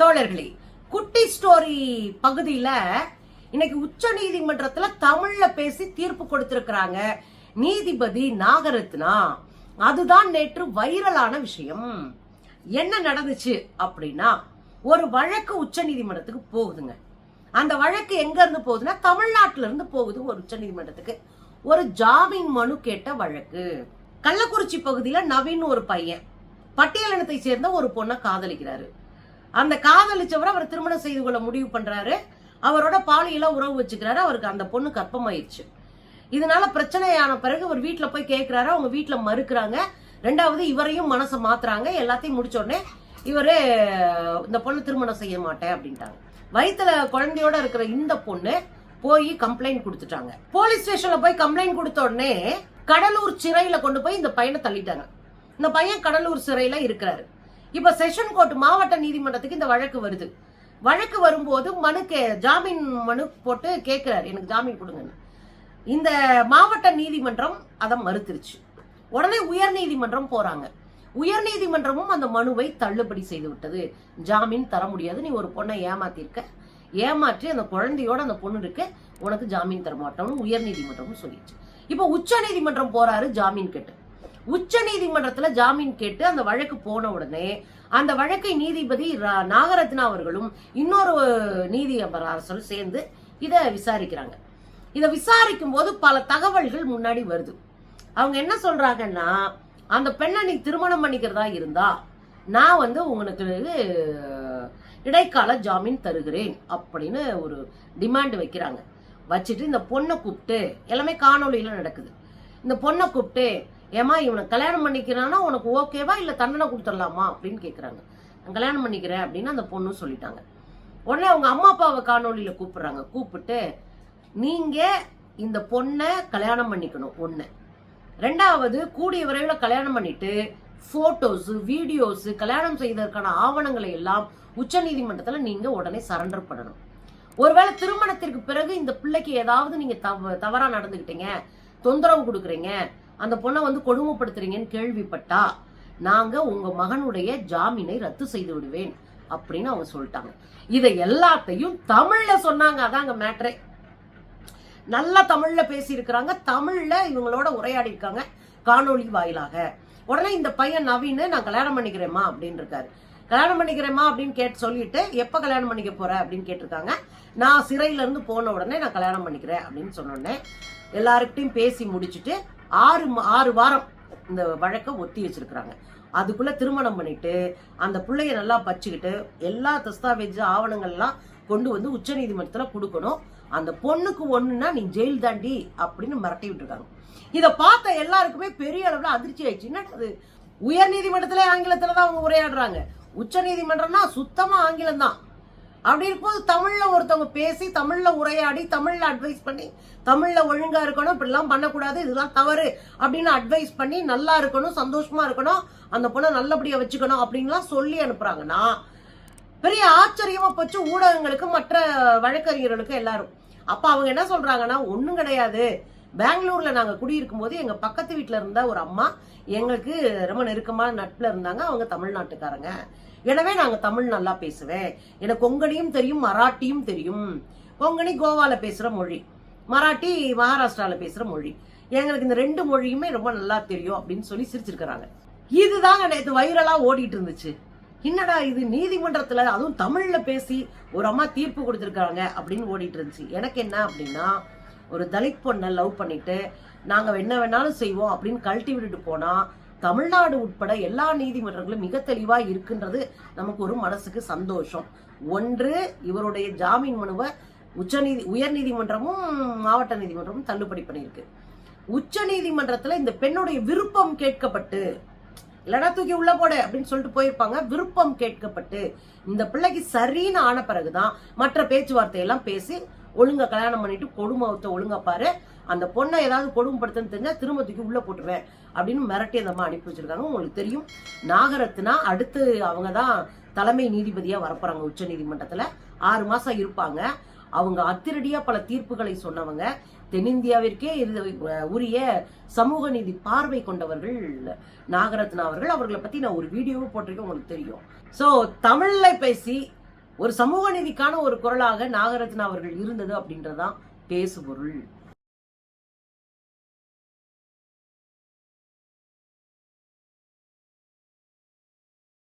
தோழர்களே குட்டி ஸ்டோரி பகுதியில இன்னைக்கு உச்ச நீதிமன்றத்துல தமிழ்ல பேசி தீர்ப்பு கொடுத்திருக்கிறாங்க நீதிபதி நாகரத்னா. அதுதான் நேற்று வைரலான விஷயம். என்ன நடந்துச்சு அப்படின்னா ஒரு வழக்கு உச்ச நீதிமன்றத்துக்கு போகுதுங்க. அந்த வழக்கு எங்க இருந்து போகுதுன்னா தமிழ்நாட்டுல இருந்து போகுது ஒரு உச்ச நீதிமன்றத்துக்கு. ஒரு ஜாமீன் மனு கேட்ட வழக்கு. கள்ளக்குறிச்சி பகுதியில நவீன் ஒரு பையன். பட்டியலினத்தை சேர்ந்த ஒரு பொண்ணை காதலிக்கிறாரு. அந்த காதலிச்சவரை அவர் திருமணம் செய்து கொள்ள முடிவு பண்றாரு. அவரோட பாலியல உறவு வச்சுக்கிறாரு. அவருக்கு அந்த பொண்ணு கர்ப்பமாயிருச்சு. இதனால பிரச்சனையான பிறகு அவர் வீட்டுல போய் கேட்கிறாரு அவங்க வீட்டுல மறுக்கிறாங்க. ரெண்டாவது இவரையும் மனசை மாத்துறாங்க. எல்லாத்தையும் முடிச்ச உடனே இவரு இந்த பொண்ணு திருமணம் செய்ய மாட்டேன் அப்படின்ட்டாங்க. வயித்துல குழந்தையோட இருக்கிற இந்த பொண்ணு போய் கம்ப்ளைண்ட் கொடுத்துட்டாங்க. போலீஸ் ஸ்டேஷன்ல போய் கம்ப்ளைண்ட் கொடுத்த உடனே கடலூர் சிறையில கொண்டு போய் இந்த பையனை தள்ளிட்டாங்க. இந்த பையன் கடலூர் சிறையில இருக்கிறாரு. இப்ப செஷன் கோர்ட் மாவட்ட நீதிமன்றத்துக்கு இந்த வழக்கு வருது. வழக்கு வரும்போது மனு கே ஜாமீன் மனு போட்டு கேட்கிறாரு. எனக்கு ஜாமீன் கொடுங்கன்னு. இந்த மாவட்ட நீதிமன்றம் அதை மறுத்துருச்சு. உடனே உயர் நீதிமன்றம் போறாங்க. உயர் நீதிமன்றமும் அந்த மனுவை தள்ளுபடி செய்து விட்டது. ஜாமீன் தர முடியாது. நீ ஒரு பொண்ணை ஏமாத்திருக்க. ஏமாற்றி அந்த குழந்தையோட அந்த பொண்ணு இருக்கு. உனக்கு ஜாமீன் தர மாட்டோம்னு உயர் நீதிமன்றமும் சொல்லிடுச்சு இப்போ உச்ச நீதிமன்றம் போறாரு ஜாமீன் கேட்டு. உச்ச நீதிமன்றத்துல ஜாமீன் கேட்டு அந்த வழக்கு போன உடனே அந்த வழக்கை நீதிபதி ரா- நாகரத்னா அவர்களும் இன்னொரு நீதி அரசரும் சேர்ந்து இதை விசாரிக்கிறாங்க. இதை விசாரிக்கும் போது பல தகவல்கள் முன்னாடி வருது. அவங்க என்ன சொல்றாங்கன்னா அந்த பெண்ணை நீ திருமணம் பண்ணிக்கிறதா இருந்தா நான் வந்து உங்களுக்கு இடைக்கால ஜாமீன் தருகிறேன் அப்படின்னு ஒரு டிமாண்ட் வைக்கிறாங்க. வச்சுட்டு இந்த பொண்ணை கூப்பிட்டு எல்லாமே காணொளியில நடக்குது. இந்த பொண்ணை கூப்பிட்டு ஏமா இவனை கல்யாணம் பண்ணிக்கிறானா உனக்கு ஓகேவா இல்லை தண்டனை கொடுத்துடலாமா அப்படின்னு கேட்குறாங்க நான் கல்யாணம் பண்ணிக்கிறேன் அப்படின்னு அந்த பொண்ணும் சொல்லிட்டாங்க. உடனே அவங்க அம்மா அப்பாவை காணொலியில் கூப்பிடுறாங்க. கூப்பிட்டு நீங்கள் இந்த பொண்ணை கல்யாணம் பண்ணிக்கணும் ஒன்று ரெண்டாவது கூடிய விரைவில் கல்யாணம் பண்ணிட்டு ஃபோட்டோஸு வீடியோஸு கல்யாணம் செய்ததற்கான ஆவணங்களை எல்லாம் உச்ச நீதிமன்றத்தில் நீங்கள் உடனே சரண்டர் பண்ணணும். ஒருவேளை திருமணத்திற்கு பிறகு இந்த பிள்ளைக்கு ஏதாவது நீங்கள் தவ தவறாக நடந்துக்கிட்டீங்க தொந்தரவு கொடுக்குறீங்க அந்த பொண்ணை வந்து கொடுமைப்படுத்துறீங்கன்னு கேள்விப்பட்டா நாங்க உங்க மகனுடைய ஜாமீனை ரத்து செய்து விடுவேன் அப்படின்னு அவங்க சொல்லிட்டாங்க. இதை எல்லாத்தையும் தமிழ்ல சொன்னாங்க. அதாங்க மேட்ரே நல்லா தமிழ்ல பேசியிருக்கிறாங்க. தமிழ்ல இவங்களோட உரையாடி இருக்காங்க காணொளி வாயிலாக. உடனே இந்த பையன் நவீன் நான் கல்யாணம் பண்ணிக்கிறேம்மா அப்படின்னு இருக்காரு கல்யாணம் பண்ணிக்கிறேம்மா அப்படின்னு கேட்டு சொல்லிட்டு எப்ப கல்யாணம் பண்ணிக்க போற? அப்படின்னு கேட்டிருக்காங்க. நான் சிறையில இருந்து போன உடனே நான் கல்யாணம் பண்ணிக்கிறேன் அப்படின்னு சொன்ன உடனே எல்லாருக்கிட்டையும் பேசி முடிச்சுட்டு ஆறு ஆறு வாரம் இந்த வழக்கை ஒத்தி வச்சிருக்கிறாங்க. அதுக்குள்ள திருமணம் பண்ணிட்டு அந்த பிள்ளைய நல்லா பச்சுக்கிட்டு எல்லா தஸ்தாவேஜ் ஆவணங்கள்லாம் கொண்டு வந்து உச்ச நீதிமன்றத்துல கொடுக்கணும். அந்த பொண்ணுக்கு ஒண்ணுன்னா நீ ஜெயில் தாண்டி அப்படின்னு மிரட்டி விட்டுருக்காங்க. இதை பார்த்த எல்லாருக்குமே பெரிய அளவில் அதிர்ச்சி ஆயிடுச்சு. அது? உயர் நீதிமன்றத்திலே ஆங்கிலத்துல தான் அவங்க உரையாடுறாங்க. உச்ச நீதிமன்றம்னா சுத்தமா ஆங்கிலம் தான். அப்படி இருக்கும்போது தமிழ்ல ஒருத்தவங்க பேசி தமிழ்ல உரையாடி தமிழ்ல அட்வைஸ் பண்ணி தமிழ்ல ஒழுங்கா இருக்கணும் இப்படிலாம் பண்ணக்கூடாது இதெல்லாம் தவறு அப்படின்னு அட்வைஸ் பண்ணி நல்லா இருக்கணும் சந்தோஷமா இருக்கணும் அந்த பொண்ணை நல்லபடியா வச்சுக்கணும் அப்படின்லாம் சொல்லி அனுப்புறாங்கன்னா பெரிய ஆச்சரியமா போச்சு ஊடகங்களுக்கு மற்ற வழக்கறிஞர்களுக்கு எல்லாரும். அப்ப அவங்க என்ன சொல்றாங்கன்னா ஒண்ணும் கிடையாது. பெங்களூர்ல நாங்க குடியிருக்கும் போது எங்க பக்கத்து வீட்டுல இருந்த ஒரு அம்மா எங்களுக்கு ரொம்ப நெருக்கமான நட்புல இருந்தாங்க அவங்க தமிழ்நாட்டுக்காரங்க. எனவே நாங்க தமிழ் நல்லா பேசுவேன். எனக்கு கொங்கனியும் தெரியும் மராட்டியும் தெரியும். கொங்கனி கோவால பேசுற மொழி மராட்டி மகாராஷ்டிரால பேசுற மொழி. எங்களுக்கு இந்த ரெண்டு மொழியுமே ரொம்ப நல்லா தெரியும் அப்படின்னு சொல்லி சிரிச்சிருக்கிறாங்க. இதுதாங்க நேற்று வைரலா ஓடிட்டு இருந்துச்சு. என்னடா இது நீதிமன்றத்துல அதுவும் தமிழ்ல பேசி ஒரு அம்மா தீர்ப்பு கொடுத்துருக்காங்க அப்படின்னு ஓடிட்டு இருந்துச்சு. எனக்கு என்ன அப்படின்னா ஒரு தலித் பொண்ணை லவ் பண்ணிட்டு நாங்கள் என்ன வேணாலும் செய்வோம் அப்படின்னு கழட்டி விட்டுட்டு போனால் தமிழ்நாடு உட்பட எல்லா நீதிமன்றங்களும் மிக தெளிவாக இருக்குன்றது நமக்கு ஒரு மனசுக்கு சந்தோஷம். ஒன்று இவருடைய ஜாமீன் மனுவை உச்சநீதி உயர் நீதிமன்றமும் மாவட்ட நீதிமன்றமும் தள்ளுபடி பண்ணியிருக்கு. உச்ச நீதிமன்றத்தில் இந்த பெண்ணுடைய விருப்பம் கேட்கப்பட்டு இல்லைனா தூக்கி உள்ள போடு அப்படின்னு சொல்லிட்டு போயிருப்பாங்க. விருப்பம் கேட்கப்பட்டு இந்த பிள்ளைக்கு சரின்னு ஆன பிறகுதான் மற்ற பேச்சுவார்த்தை எல்லாம் பேசி ஒழுங்கா கல்யாணம் பண்ணிட்டு கொடுமத்தை ஒழுங்கா பாரு. அந்த பொண்ணை ஏதாவது கொடுமைப்படுத்துன்னு தெரிஞ்சா திரும்ப தூக்கி உள்ள போட்டுருவேன் அப்படின்னு மிரட்டி அந்த அம்மா அனுப்பி வச்சிருக்காங்க. உங்களுக்கு தெரியும். நாகரத்னா அடுத்து அவங்க தான் தலைமை நீதிபதியா வரப்போறாங்க உச்ச நீதிமன்றத்துல. ஆறு மாசம் இருப்பாங்க. அவங்க அதிரடியா பல தீர்ப்புகளை சொன்னவங்க. தென்னிந்தியாவிற்கே இது உரிய சமூக நீதி பார்வை கொண்டவர்கள் நாகரத்னா அவர்கள். அவர்களை பத்தி நான் ஒரு வீடியோவும் போட்டிருக்கேன் உங்களுக்கு தெரியும். சோ தமிழ்ல பேசி ஒரு சமூக நீதிக்கான ஒரு குரலாக நாகரத்னா அவர்கள் இருந்தது அப்படின்றதான் பேசுபொருள்.